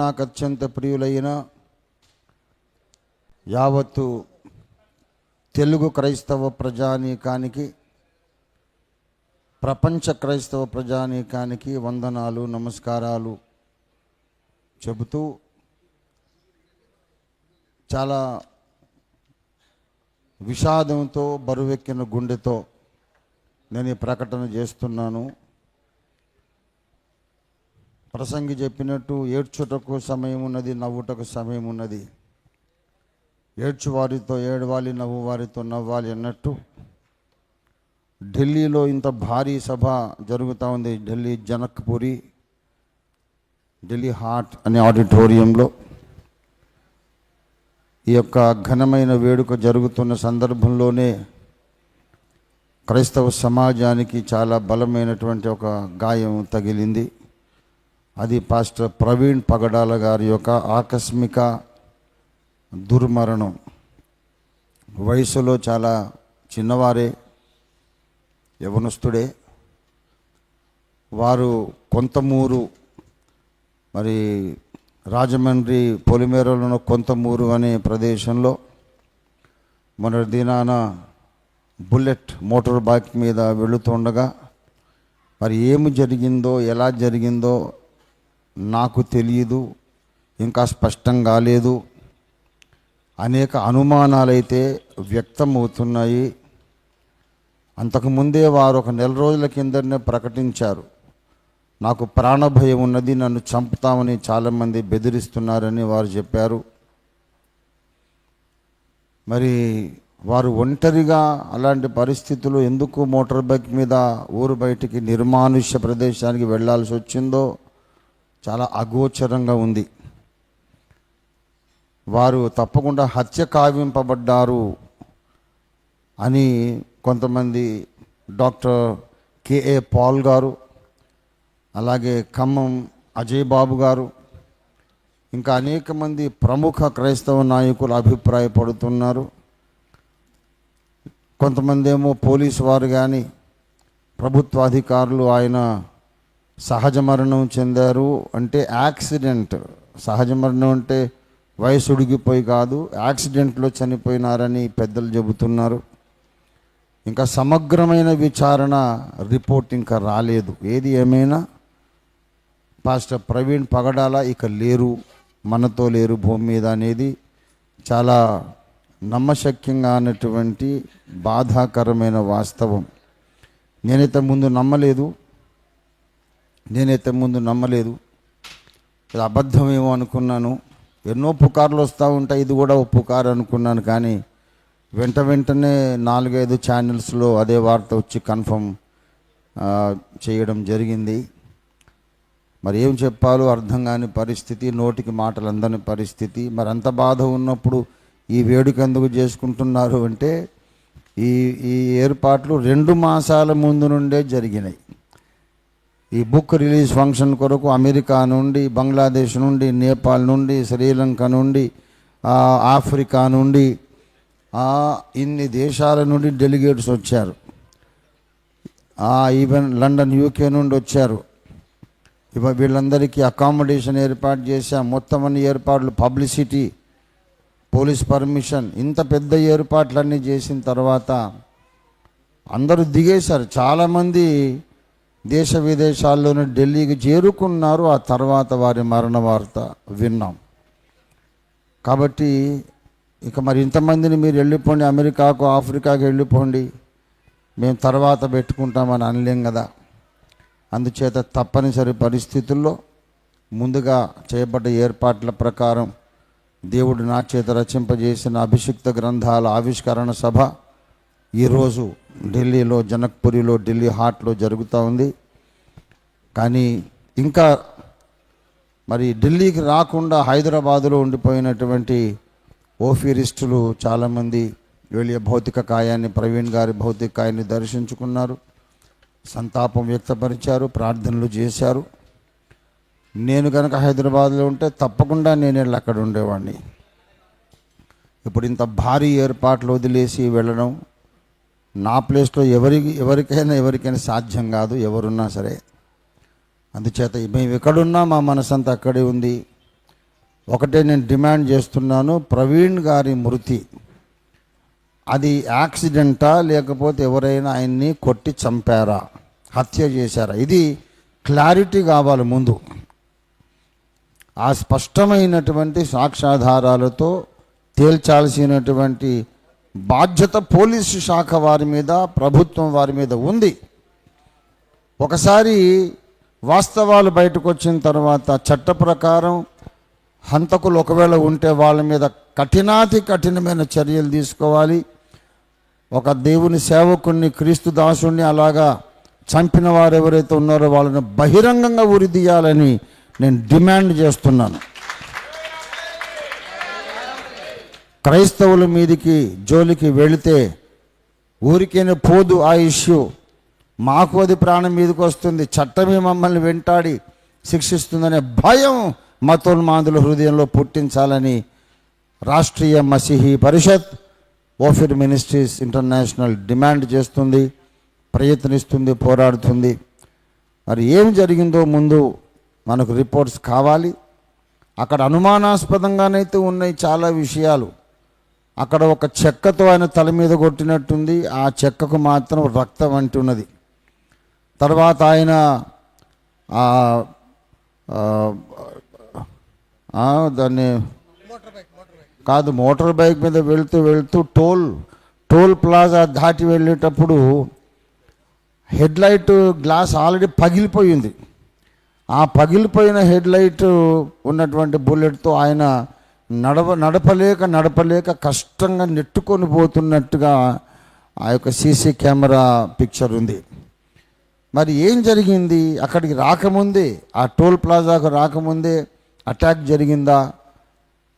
నాకు అత్యంత ప్రియులైన యావత్తు తెలుగు క్రైస్తవ ప్రజానీకానికి ప్రపంచ క్రైస్తవ ప్రజానీకానికి వందనాలు నమస్కారాలు చెబుతూ చాలా విషాదంతో బరువెక్కిన గుండెతో నేను ఈ ప్రకటన చేస్తున్నాను. ప్రసంగి చెప్పినట్టు ఏడ్చుటకు సమయం ఉన్నది నవ్వుటకు సమయం ఉన్నది ఏడ్చు వారితో ఏడవాలి నవ్వు వారితో నవ్వాలి అన్నట్టు ఢిల్లీలో ఇంత భారీ సభ జరుగుతూ ఉంది. ఢిల్లీ జనక్పురి ఢిల్లీ హార్ట్ అనే ఆడిటోరియంలో ఈ యొక్క ఘనమైన వేడుక జరుగుతున్న సందర్భంలోనే క్రైస్తవ సమాజానికి చాలా బలమైనటువంటి ఒక గాయం తగిలింది. అది పాస్టర్ ప్రవీణ్ పగడాల గారి యొక్క ఆకస్మిక దుర్మరణం. వయసులో చాలా చిన్నవారే యవనస్తుడే. వారు కొంతమూరు మరి రాజమండ్రి పొలిమేరలో కొంతమూరు అనే ప్రదేశంలో మన దినాన బుల్లెట్ మోటార్ బైక్ మీద వెళుతుండగా మరి ఏమి జరిగిందో ఎలా జరిగిందో నాకు తెలియదు ఇంకా స్పష్టం కాలేదు అనేక అనుమానాలైతే వ్యక్తమవుతున్నాయి. అంతకుముందే వారు ఒక నెల రోజుల కిందనే ప్రకటించారు. నాకు ప్రాణభయం ఉన్నది నన్ను చంపుతామని చాలామంది బెదిరిస్తున్నారని వారు చెప్పారు. మరి వారు ఒంటరిగా అలాంటి పరిస్థితులు ఎందుకు మోటార్ బైక్ మీద ఊరు బయటికి నిర్మానుష్య ప్రదేశానికి వెళ్ళాల్సి వచ్చిందో చాలా అగోచరంగా ఉంది. వారు తప్పకుండా హత్య కావింపబడ్డారు అని కొంతమంది డాక్టర్ కేఏ పాల్ గారు అలాగే ఖమ్మం అజయ్ బాబు గారు ఇంకా అనేక మంది ప్రముఖ క్రైస్తవ నాయకులు అభిప్రాయపడుతున్నారు. కొంతమంది ఏమో పోలీసు వారు కానీ ప్రభుత్వ అధికారులు ఆయన సహజ మరణం చెందారు అంటే యాక్సిడెంట్. సహజ మరణం అంటే వయసు ఉడిగిపోయి కాదు యాక్సిడెంట్లో చనిపోయినారని పెద్దలు చెబుతున్నారు. ఇంకా సమగ్రమైన విచారణ రిపోర్ట్ ఇంకా రాలేదు. ఏది ఏమైనా? పాస్టర్ ప్రవీణ్ పగడాల ఇక లేరు మనతో లేరు భూమి మీద అనేది చాలా నమ్మశక్యంగా అన్నటువంటి బాధాకరమైన వాస్తవం. నేనైతే ముందు నమ్మలేదు నేనైతే ముందు నమ్మలేదు. ఇది అబద్ధమేమో అనుకున్నాను. ఎన్నో పుకార్లు వస్తూ ఉంటాయి. ఇది కూడా ఓ పుకారు అనుకున్నాను కానీ వెంట వెంటనే నాలుగైదు ఛానల్స్లో అదే వార్త వచ్చి కన్ఫర్మ్ చేయడం జరిగింది. మరి ఏం చెప్పాలో అర్థం కాని పరిస్థితి నోటికి మాటలు అందని పరిస్థితి. మరి అంత బాధ ఉన్నప్పుడు ఈ వేడుక ఎందుకు చేసుకుంటున్నారు అంటే ఈ ఈ ఏర్పాట్లు రెండు మాసాల ముందు నుండే జరిగినాయి. ఈ బుక్ రిలీజ్ ఫంక్షన్ కొరకు అమెరికా నుండి బంగ్లాదేశ్ నుండి నేపాల్ నుండి శ్రీలంక నుండి ఆఫ్రికా నుండి ఇన్ని దేశాల నుండి డెలిగేట్స్ వచ్చారు. ఈవెన్ లండన్ యూకే నుండి వచ్చారు. ఇవ వీళ్ళందరికీ అకామిడేషన్ ఏర్పాటు చేశాం. మొత్తం అన్ని ఏర్పాట్లు పబ్లిసిటీ పోలీస్ పర్మిషన్ ఇంత పెద్ద ఏర్పాట్లన్నీ చేసిన తర్వాత అందరూ దిగేశారు. చాలామంది దేశ విదేశాల్లోని ఢిల్లీకి చేరుకున్నారు. ఆ తర్వాత వారి మరణ వార్త విన్నాం. కాబట్టి ఇక మరి ఇంతమందిని మీరు వెళ్ళిపోండి అమెరికాకు ఆఫ్రికాకు వెళ్ళిపోండి. మేము తర్వాత పెట్టుకుంటామని అనలేం కదా. అందుచేత తప్పనిసరి పరిస్థితుల్లో ముందుగా చేయబడ్డ ఏర్పాట్ల ప్రకారం దేవుడు నా చేత రచింపజేసిన అభిషిక్త గ్రంథాల ఆవిష్కరణ సభ ఈరోజు ఢిల్లీలో జనక్పురిలో ఢిల్లీ హార్ట్లో జరుగుతూ ఉంది. కానీ ఇంకా మరి ఢిల్లీకి రాకుండా హైదరాబాదులో ఉండిపోయినటువంటి ఓఫీరిస్టులు చాలామంది వెళ్ళే భౌతిక కాయాన్ని ప్రవీణ్ గారి భౌతిక కాయాన్ని దర్శించుకున్నారు. సంతాపం వ్యక్తపరిచారు ప్రార్థనలు చేశారు. నేను కనుక హైదరాబాద్లో ఉంటే తప్పకుండా నేను వెళ్ళి అక్కడ ఉండేవాడిని. ఇప్పుడు ఇంత భారీ ఏర్పాట్లు వదిలేసి వెళ్ళడం నా ప్లేస్లో ఎవరికి ఎవరికైనా ఎవరికైనా సాధ్యం కాదు ఎవరున్నా సరే. అందుచేత మేము ఎక్కడున్నా మా మనసంతా అక్కడే ఉంది. ఒకటే నేను డిమాండ్ చేస్తున్నాను ప్రవీణ్ గారి మృతి. అది యాక్సిడెంటా లేకపోతే ఎవరైనా ఆయన్ని కొట్టి చంపారా? హత్య చేశారా? ఇది క్లారిటీ కావాలి ముందు. ఆ స్పష్టమైనటువంటి సాక్ష్యాధారాలతో తేల్చాల్సినటువంటి బాధ్యత పోలీసు శాఖ వారి మీద ప్రభుత్వం వారి మీద ఉంది. ఒకసారి వాస్తవాలు బయటకు వచ్చిన తర్వాత చట్ట ప్రకారం హంతకులు ఒకవేళ ఉంటే వాళ్ళ మీద కఠినాతి కఠినమైన చర్యలు తీసుకోవాలి. ఒక దేవుని సేవకుణ్ణి క్రీస్తు దాసుణ్ణి అలాగా చంపిన వారు ఎవరైతే ఉన్నారో వాళ్ళని బహిరంగంగా ఉరిదీయాలని నేను డిమాండ్ చేస్తున్నాను. క్రైస్తవుల మీదికి జోలికి వెళితే ఊరికేనే పోదు ఆ ఇష్యూ. మాకు అది ప్రాణం మీదకి వస్తుంది. చట్టమే మమ్మల్ని వెంటాడి శిక్షిస్తుందనే భయం మతోన్మాదుల హృదయంలో పుట్టించాలని Rashtriya Masihi Parishad Ophir ministries international demand చేస్తుంది ప్రయత్నిస్తుంది పోరాడుతుంది. మరి ఏం జరిగిందో ముందు మనకు రిపోర్ట్స్ కావాలి. అక్కడ అనుమానాస్పదంగానైతే ఉన్నాయి చాలా విషయాలు. అక్కడ ఒక చెక్కతో ఆయన తల మీద కొట్టినట్టుంది. ఆ చెక్కకు మాత్రం రక్తం అంటున్నది తర్వాత ఆయన దాన్ని కాదు మోటార్ బైక్ మీద వెళ్తూ వెళ్తూ టోల్ టోల్ ప్లాజా దాటి వెళ్ళేటప్పుడు హెడ్ లైట్ గ్లాస్ ఆల్రెడీ పగిలిపోయింది. ఆ పగిలిపోయిన హెడ్ లైట్ ఉన్నటువంటి బుల్లెట్తో ఆయన నడవ నడపలేక నడపలేక కష్టంగా నెట్టుకొని పోతున్నట్టుగా ఆ యొక్క సీసీ కెమెరా పిక్చర్ ఉంది. మరి ఏం జరిగింది? అక్కడికి రాకముందే ఆ టోల్ ప్లాజాకు రాకముందే అటాక్ జరిగిందా?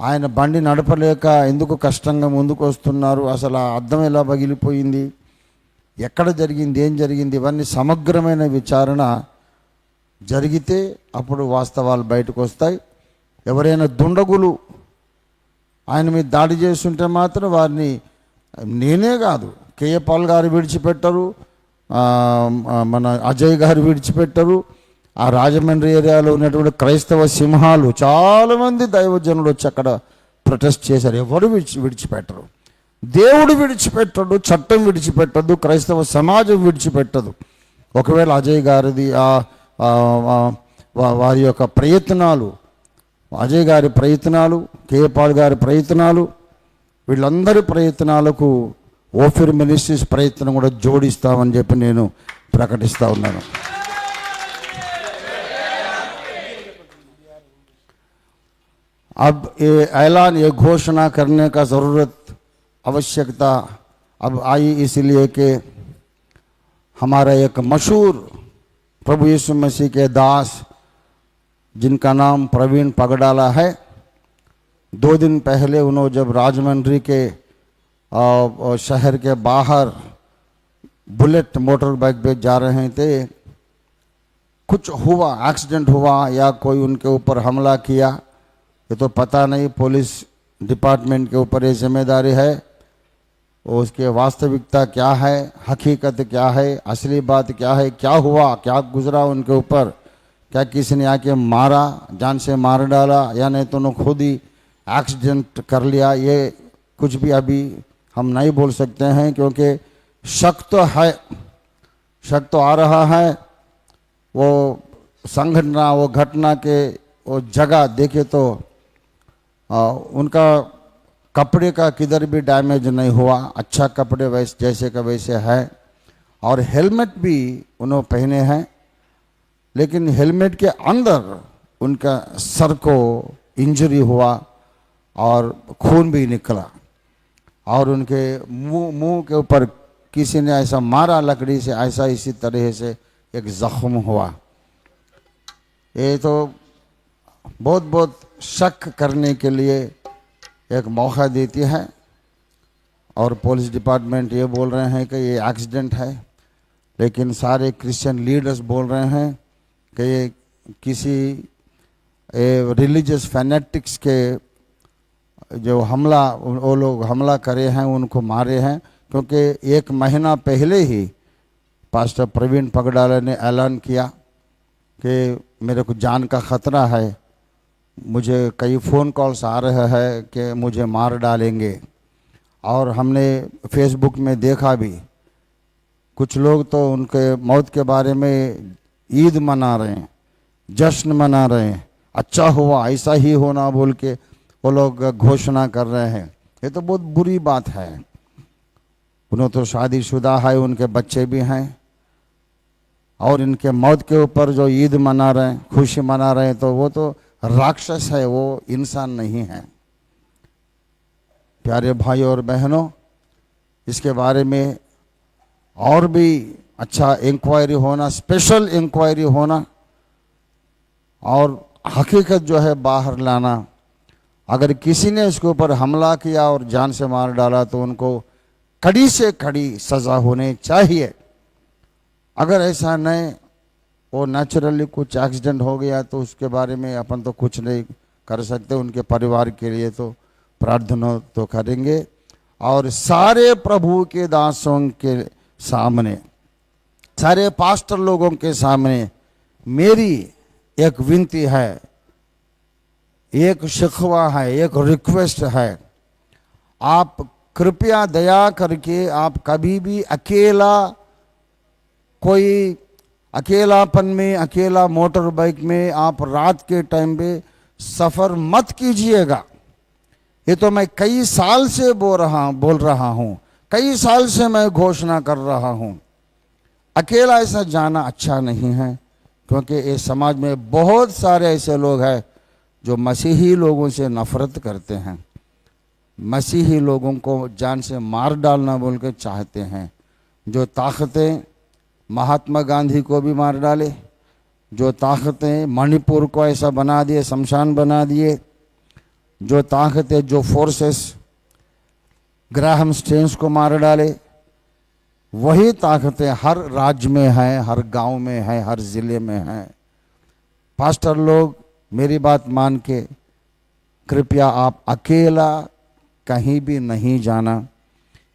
ఆయన బండి నడపలేక ఎందుకు కష్టంగా ముందుకు వస్తున్నారు అసలు ఆ అర్థం ఎలా పగిలిపోయింది? ఎక్కడ జరిగింది? ఏం జరిగింది? ఇవన్నీ సమగ్రమైన విచారణ జరిగితే అప్పుడు వాస్తవాలు బయటకు వస్తాయి ఎవరైనా దుండగులు ఆయన మీద దాడి చేస్తుంటే మాత్రం వారిని నేనే కాదు కేఏ పాల్ గారు విడిచిపెట్టరు మన అజయ్ గారు విడిచిపెట్టరు ఆ రాజమండ్రి ఏరియాలో ఉన్నటువంటి క్రైస్తవ సింహాలు చాలామంది దైవజనులు వచ్చి అక్కడ ప్రొటెస్ట్ చేశారు. ఎవరు విడిచి విడిచిపెట్టరు. దేవుడు విడిచిపెట్టడు చట్టం విడిచిపెట్టదు క్రైస్తవ సమాజం విడిచిపెట్టదు. ఒకవేళ అజయ్ గారిది వారి యొక్క ప్రయత్నాలు అజయ్ గారి ప్రయత్నాలు కేపాల్ గారి ప్రయత్నాలు వీళ్ళందరి ప్రయత్నాలకు ఓఫిర్ మినిస్ట్రీస్ ప్రయత్నం కూడా జోడిస్తామని చెప్పి నేను ప్రకటిస్తా ఉన్నాను अब ये ऐलान ये घोषणा करने का ज़रूरत आवश्यकता अब आई इसलिए कि हमारा एक मशहूर प्रभु यीशु मसीह के दास जिनका नाम प्रवीण पगडाला है। दो दिन पहले उन्होंने जब राजमंड्री के शहर के बाहर बुलेट मोटर बाइक पे जा रहे थे, कुछ हुआ, एक्सीडेंट हुआ या कोई उनके ऊपर हमला किया, ये तो पता नहीं, पुलिस डिपार्टमेंट के ऊपर ये ज़िम्मेदारी है। उसकी वास्तविकता क्या है, हकीकत क्या है, असली बात क्या है, क्या हुआ, क्या गुजरा उनके ऊपर? क्या किसी ने आके मारा जान से मार डाला या नहीं तो उन्होंने खुद ही एक्सीडेंट कर लिया? ये कुछ भी अभी हम नहीं बोल सकते हैं क्योंकि शक तो है शक तो आ रहा है। वो संघटना वो घटना के वो जगह देखे तो आ, उनका कपड़े का किधर भी डैमेज नहीं हुआ। अच्छा कपड़े वैसे जैसे का वैसे है। और हेलमेट भी उन्होंने पहने हैं। लेकिन हेलमेट के अंदर उनका सर को इंजरी हुआ और खून भी निकला और उनके मुँह मुँह के ऊपर किसी ने ऐसा मारा लकड़ी से, ऐसा इसी तरह से एक जख्म हुआ। ये तो बहुत बहुत शक करने के लिए एक मौका देती है और पुलिस डिपार्टमेंट ये बोल रहे हैं कि ये एक्सीडेंट है, लेकिन सारे क्रिश्चियन लीडर्स बोल रहे हैं कि किसी रिलीजियस फैनेटिक्स के जो हमला, वो लोग हमला करे हैं, उनको मारे हैं, क्योंकि एक महीना पहले ही पास्टर प्रवीण पगडाला ने ऐलान किया कि मेरे को जान का खतरा है, मुझे कई फ़ोन कॉल्स आ रहे हैं कि मुझे मार डालेंगे। और हमने फेसबुक में देखा भी, कुछ लोग तो उनके मौत के बारे में ईद मना रहे हैं, जश्न मना रहे हैं। अच्छा हुआ, ऐसा ही होना बोल के वो लोग घोषणा कर रहे हैं। ये तो बहुत बुरी बात है। उन्होंने तो शादीशुदा है, उनके बच्चे भी हैं। और इनके मौत के ऊपर जो ईद मना रहे हैं, खुशी मना रहे हैं तो वो तो राक्षस है, वो इंसान नहीं है। प्यारे भाई और बहनों, इसके बारे में और भी अच्छा इंक्वायरी होना स्पेशल इंक्वायरी होना, और हकीकत जो है बाहर लाना। अगर किसी ने इसके ऊपर हमला किया और जान से मार डाला तो उनको कड़ी से कड़ी सज़ा होनी चाहिए। अगर ऐसा नहीं, वो नेचुरली कुछ एक्सीडेंट हो गया तो उसके बारे में अपन तो कुछ नहीं कर सकते, उनके परिवार के लिए तो प्रार्थना तो करेंगे। और सारे प्रभु के दासों के सामने सारे पास्टर लोगों के सामने मेरी एक विनती है, एक शिकवा है, एक रिक्वेस्ट है। आप कृपया दया करके आप कभी भी अकेला कोई अकेलापन में, अकेला मोटर बाइक में आप रात के टाइम पे सफ़र मत कीजिएगा। ये तो मैं कई साल से बोल रहा बोल रहा हूँ, कई साल से मैं घोषणा कर रहा हूँ। अकेला ऐसा जाना अच्छा नहीं है, क्योंकि इस समाज में बहुत सारे ऐसे लोग हैं जो मसीही लोगों से नफरत करते हैं। मसीही लोगों को जान से मार डालना बोल के चाहते हैं। जो ताकतें महात्मा गांधी को भी मार डाले, जो ताकतें मणिपुर को ऐसा बना दिए, शमशान बना दिए, जो ताकतें, जो फोर्सेस ग्राहम स्टेन्स को मार डाले वही ताकतें हर राज्य में हैं, हर गाँव में हैं, हर ज़िले में हैं। पास्टर लोग, मेरी बात मान के, कृपया आप अकेला कहीं भी नहीं जाना।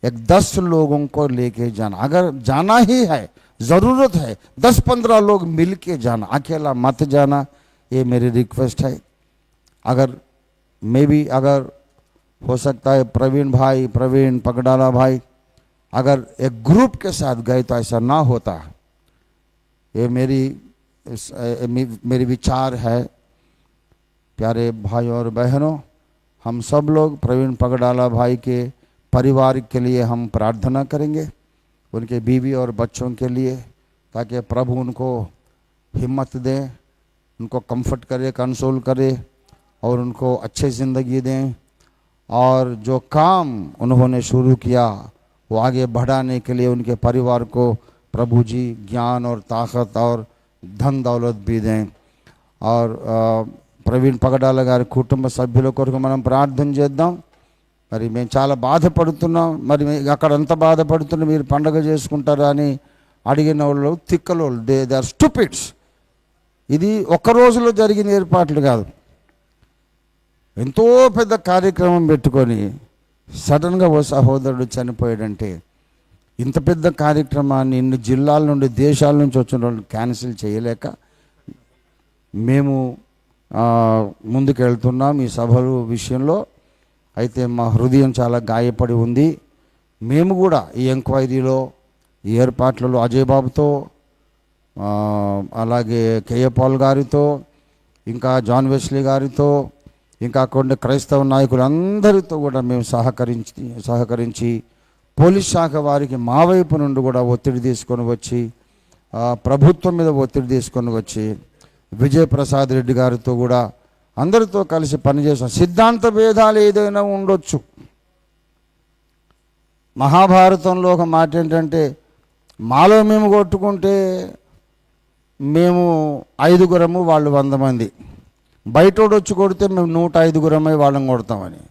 एक दस लोगों को लेके जाना। अगर जाना ही है, ज़रूरत है, दस पंद्रह लोग मिल के जाना, अकेला मत जाना, ये मेरी रिक्वेस्ट है। अगर, मे भी अगर हो सकता है, प्रवीण भाई, प्रवीण पगडाला भाई अगर एक ग्रुप के साथ गए तो ऐसा ना होता। ये मेरी मेरी विचार है। प्यारे भाई और बहनों, हम सब लोग प्रवीण पगडाला भाई के परिवार के लिए हम प्रार्थना करेंगे, उनके बीवी और बच्चों के लिए, ताकि प्रभु उनको हिम्मत दे, उनको कंफर्ट करे कंसोल करे, और उनको अच्छे ज़िंदगी दें। और जो काम उन्होंने शुरू किया वो आगे बढ़ाने के लिए उनके परिवार को प्रभु जी ज्ञान और ताकत और धन दौलत भी दें और ఆ, ప్రవీణ్ పగడాల గారి కుటుంబ సభ్యుల కొరకు మనం ప్రార్థన చేద్దాం మరి మేము చాలా బాధపడుతున్నాం మరి మీ- అక్కడ అంత బాధపడుతున్నా మీరు పండగ చేసుకుంటారా అని అడిగిన వాళ్ళు తిక్కలు దే దే ఆర్ స్టూపిడ్స్ ఇది ఒక్క రోజులో జరిగిన ఏర్పాట్లు కాదు ఎంతో పెద్ద కార్యక్రమం పెట్టుకొని సడన్గా ఓ సహోదరుడు చనిపోయాడంటే ఇంత పెద్ద కార్యక్రమాన్ని ఇన్ని జిల్లాల నుండి దేశాల నుంచి వచ్చిన వాళ్ళు క్యాన్సిల్ చేయలేక మేము ఆ, ముందుకు వెళ్తున్నాం ఈ సభలు విషయంలో. అయితే మా హృదయం చాలా గాయపడి ఉంది. మేము కూడా ఈ ఎంక్వైరీలో ఈ ఏర్పాట్లలో అజయ్ బాబుతో అలాగే కేఏ పాల్ గారితో ఇంకా జాన్ వెస్లీ గారితో ఇంకా కొన్ని క్రైస్తవ నాయకులందరితో కూడా మేము సహకరించి సహకరించి పోలీస్ శాఖ వారికి మా వైపు నుండి కూడా ఒత్తిడి తీసుకొని వచ్చి ప్రభుత్వం మీద ఒత్తిడి తీసుకొని వచ్చి విజయప్రసాద్ రెడ్డి గారితో కూడా అందరితో కలిసి పనిచేసాం సిద్ధాంత భేదాలు ఏదైనా ఉండొచ్చు. మహాభారతంలో ఒక మాట ఏంటంటే మాలో మేము కొట్టుకుంటే మేము ఐదుగురము వాళ్ళు వంద మంది. బయటోడు వచ్చి కొడితే మేము నూట ఐదుగురమై వాళ్ళని కొడతామని.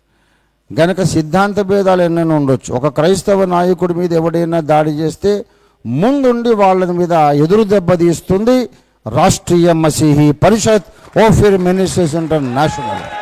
గనక సిద్ధాంత భేదాలు ఎన్నైనా ఉండొచ్చు. ఒక క్రైస్తవ నాయకుడి మీద ఎవడైనా దాడి చేస్తే ముందుండి వాళ్ళ మీద ఎదురు దెబ్బ తీస్తుంది Rashtriya Masihi Parishad Ophir ministration international.